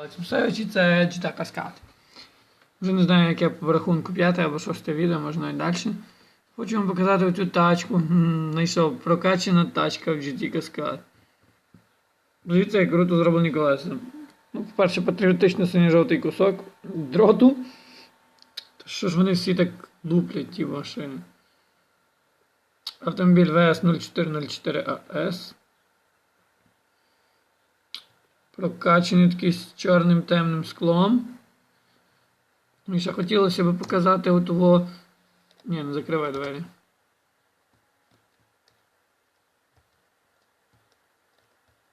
Але це GTA Cascade. Вже не знаю, яке по рахунку п'яте або шосте відео, можна і далі. Хочу вам показати оцю тачку. М, Знайшов прокачана тачка в GT Cascade. Дивіться, як круто зроблені колеса. Ну, по-перше, патріотично синьо-жовтий кусок дроту. Та що ж вони всі так луплять, ті машини? Автомобіль VS0404AS. Прокачаний такий з чорним темним склом. І ще хотілося б показати того. Ні, не закривай двері.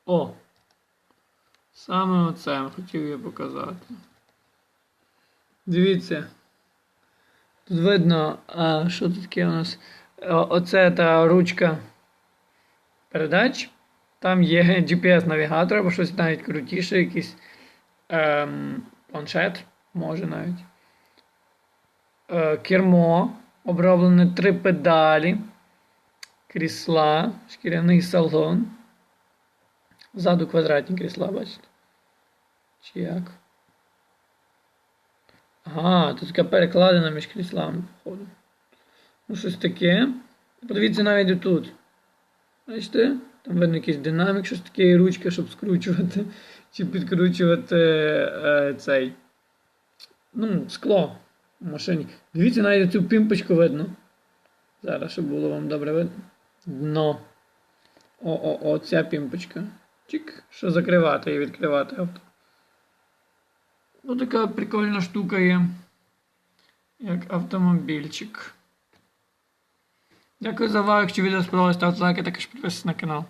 О! Саме оце хотів я показати. Дивіться. Тут видно, а, що тут таке у нас. Оце та ручка передач. Там є GPS-навігатор або щось навіть крутіше, якийсь ем, планшет, може навіть. Е, кермо, оброблене три педалі, крісла, шкіряний салон. Ззаду квадратні крісла, бачите? Чи як? Ага, тут така перекладина між кріслами, походу. Ну, щось таке. Подивіться навіть тут. Бачите? Там видно якийсь динамік, щось таке, ручка, щоб скручувати чи підкручувати е, цей. Ну, скло в машині. Дивіться, навіть цю пімпочку видно. Зараз, щоб було вам добре видно. Дно. О-о-о, ця пімпочка. Чик, що закривати і відкривати авто. Ну, така прикольна штука є. Як автомобільчик. Дякую за увагу. Якщо відео сподобалось, ставте лайки, також підписуйтесь на канал.